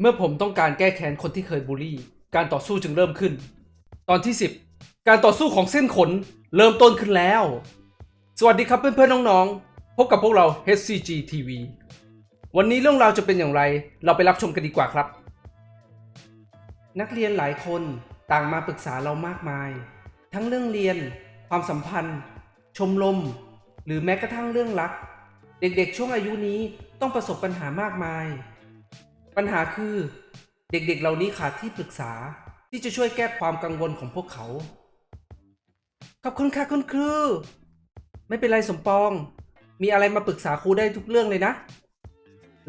เมื่อผมต้องการแก้แค้นคนที่เคยบูลลี่ การต่อสู้จึงเริ่มขึ้น ตอนที่ 10 การต่อสู้ของเส้นขนเริ่มต้นขึ้นแล้ว สวัสดีครับเพื่อนๆน้องๆ พบกับพวกเรา HCG TV วันนี้เรื่องราวจะเป็นอย่างไร เราไปรับชมกันดีกว่าครับ นักเรียนหลายคนต่างมาปรึกษาเรามากมาย ทั้งเรื่องเรียน ความสัมพันธ์ ชมรมหรือแม้กระทั่งเรื่องรัก เด็กๆ ช่วงอายุนี้ต้องประสบปัญหามากมาย ปัญหาคือเด็กๆ เหล่านี้ขาดที่ปรึกษาที่จะช่วยแก้ความกังวลของพวกเขา ขอบคุณค่ะคุณครู ไม่เป็นไรสมปอง มีอะไรมาปรึกษาครูได้ทุกเรื่องเลยนะ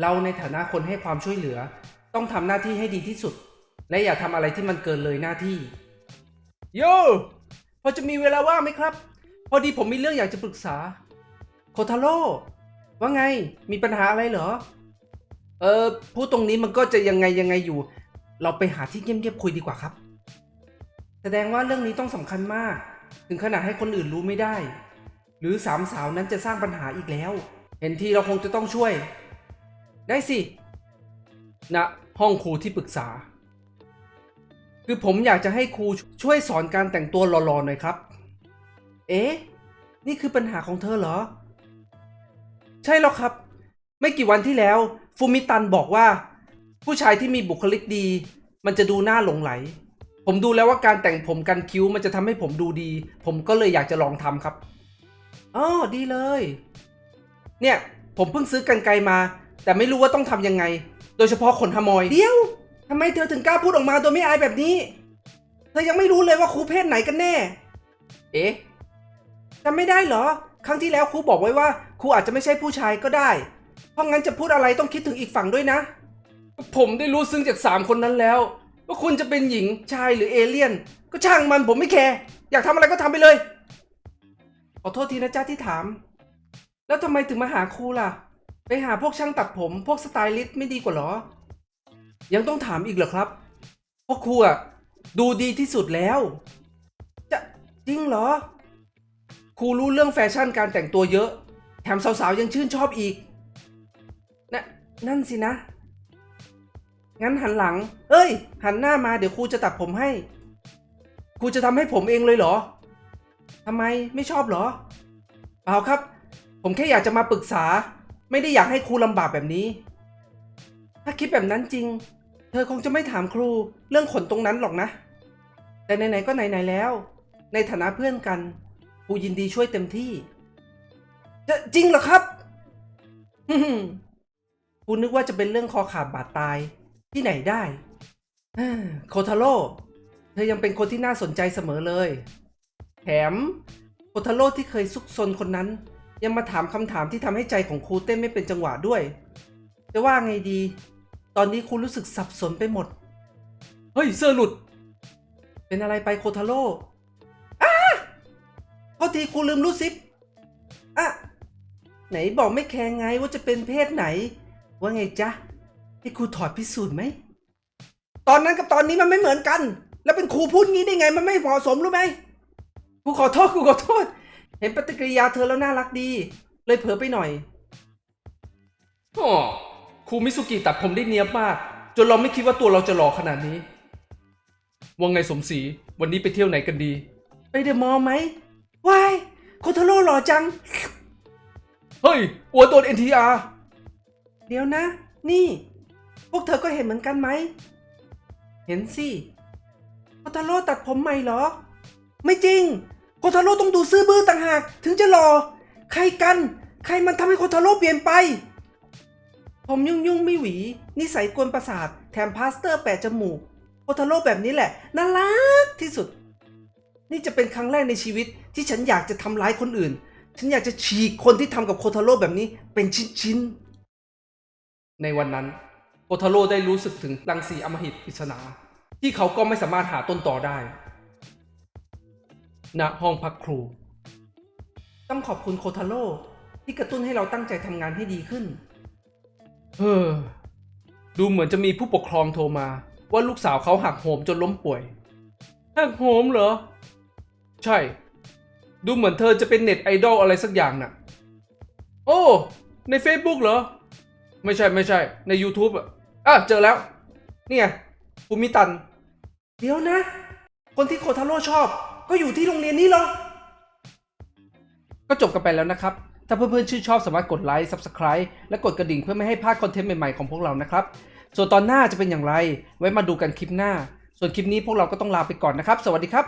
เราในฐานะคนให้ความช่วยเหลือ ต้องทำหน้าที่ให้ดีที่สุด และอย่าทำอะไรที่มันเกินเลยหน้าที่ โย พอจะมีเวลาว่างไหมครับ พอดีผมมีเรื่องอยากจะปรึกษา โคทาโร่ว่าไง มีปัญหาอะไรเหรอ เออพูดตรงนี้มันก็จะยังไงยังไงอยู่ เราไปหาที่เงียบๆคุยดีกว่าครับ แสดงว่าเรื่องนี้ต้องสำคัญมาก ถึงขนาดให้คนอื่นรู้ไม่ได้ หรือสามสาวนั้นจะสร้างปัญหาอีกแล้ว เห็นทีเราคงจะต้องช่วย ได้สิณนะห้องครูที่ปรึกษา คือผมอยากจะให้ครูช่วยสอนการแต่งตัวหล่อๆหน่อยครับ เอ๊ะนี่คือปัญหาของเธอเหรอ ใช่แล้วครับ ไม่กี่วันที่แล้ว ฟูมิตันบอกว่า ผู้ชายที่มีบุคลิกดี มันจะดูน่าหลงไหล ผมดูแล้วว่าการแต่งผมกันคิ้วมันจะทำให้ผมดูดี ผมก็เลยอยากจะลองทำครับอ๋อดีเลย เนี่ย ผมเพิ่งซื้อกันไกลมา แต่ไม่รู้ว่าต้องทำยังไง โดยเฉพาะขนขโมยเดียวทำไมเธอถึงกล้าพูดออกมาโดยไม่อายแบบนี้ เธอยังไม่รู้เลยว่าครูเพศไหนกันแน่ เอ๊ะจำไม่ได้เหรอ ครั้งที่แล้วครูบอกไว้ว่าครูอาจจะไม่ใช่ผู้ชายก็ได้ ราะงั้นจะพูดอะไรต้องคิดถึงอีกฝั่งด้วยนะ ผมได้รู้ซึ้งจากสามคนนั้นแล้ว ว่าคุณจะเป็นหญิงชายหรือเอเลี่ยน ก็ช่างมันผมไม่แคร์อยากทำอะไรก็ทำไปเลย ขอโทษทีนะจ้าที่ถาม แล้วทำไมถึงมาหาครูล่ะ ไปหาพวกช่างตัดผม พวกสไตลิสต์ไม่ดีกว่าหรอ ยังต้องถามอีกเหรอครับเพราะครูอะดูดีที่สุดแล้ว จะจริงเหรอ ครูรู้เรื่องแฟชั่นการแต่งตัวเยอะ แถมสาวๆยังชื่นชอบอีก นั่นสินะ งั้นหันหลัง เอ้ย หันหน้ามาเดี๋ยวครูจะตัดผมให้ ครูจะทำให้ผมเองเลยเหรอทำไมไม่ชอบเหรอ เปล่าครับ ผมแค่อยากจะมาปรึกษา ไม่ได้อยากให้ครูลำบากแบบนี้ ถ้าคิดแบบนั้นจริง เธอคงจะไม่ถามครูเรื่องขนตรงนั้นหรอกนะ แต่ไหนๆก็ไหนๆแล้ว ในฐานะเพื่อนกันครูยินดีช่วยเต็มที่ จะจริงเหรอครับฮึ่มูนึกว่าจะเป็นเรื่องคอขาดบาดตาย ที่ไหนได้โคทาโร่เธอยังเป็นคนที่น่าสนใจเสมอเลย แถมโคทาโร่ที่เคยซุกซนคนนั้น ยังมาถามคำถามที่ทำให้ใจของครูเต้นไม่เป็นจังหวะด้วย จะว่าไงดี ตอนนี้ครูรู้สึกสับสนไปหมด เฮ้ยเสื้อหลุด เป็นอะไรไปโคทาโร่อ้าพอทีครูลืมรูดซิปอะไหนบอกไม่แคร์ไงว่าจะเป็นเพศไหน ว่าไงจ๊ะให้ครูถอดพิสูจน์ไหม ตอนนั้นกับตอนนี้มันไม่เหมือนกัน แล้วเป็นครูพูดงี้ได้ไง มันไม่เหมาะสมรู้ไหมครูขอโทษครูขอโทษ เห็นปฏิกิริยาเธอแล้วน่ารักดี เลยเผลอไปหน่อยอ๋อครูมิสุกิตัดผมได้เนียบมาก จนเราไม่คิดว่าตัวเราจะหล่อขนาดนี้ ว่าไงสมศรีวันนี้ไปเที่ยวไหนกันดี ไปเดอะมอลล์ไหมวายโคทาโร่หล่อจัง เฮ้ย อัวโดน NTR เดี๋ยวนะ นี่ พวกเธอก็เห็นเหมือนกันไหม เห็นสิโคทาโร่ตัดผมใหม่เหรอ ไม่จริง โคทาโร่ต้องดูซื่อบื้อต่างหาก ถึงจะหล่อ ใครกัน ใครมันทำให้โคทาโร่เปลี่ยนไป ผมยุ่งยุ่งไม่หวี นิสัยกวนประสาท แถมพลาสเตอร์แปะจมูก โคทาโร่แบบนี้แหละ น่ารักที่สุด นี่จะเป็นครั้งแรกในชีวิตที่ฉันอยากจะทำร้ายคนอื่น ฉันอยากจะฉีกคนที่ทำกับโคทาโร่แบบนี้เป็นชิ้นๆ ในวันนั้นโคทาโร่ได้รู้สึกถึงรังสีอมหิตปริศนา ที่เขาก็ไม่สามารถหาต้นต่อได้ณห้องพักครู ต้องขอบคุณโคทาโร่ที่กระตุ้นให้เราตั้งใจทำงานให้ดีขึ้นเฮอดูเหมือนจะมีผู้ปกครองโทรมา ว่าลูกสาวเขาหักโหมจนล้มป่วย หักโหมเหรอ ใช่ ดูเหมือนเธอจะเป็นเน็ตไอดอลอะไรสักอย่างน่ะ โอ้ ใน Facebook เหรอ ไม่ใช่ไม่ใช่ ใน YouTube อะอะเจอแล้ว เนี่ยภูมิตัน เดี๋ยวนะ คนที่โคทาโร่ชอบ ก็อยู่ที่โรงเรียนนี้เหรอ ก็จบกันไปแล้วนะครับ ถ้าเพื่อนๆชื่นชอบสามารถกดไลค์ Subscribe และกดกระดิ่งเพื่อไม่ให้พลาดคอนเทนต์ใหม่ๆของพวกเรานะครับ ส่วนตอนหน้าจะเป็นอย่างไร ไว้มาดูกันคลิปหน้า ส่วนคลิปนี้พวกเราก็ต้องลาไปก่อนนะครับ สวัสดีครับ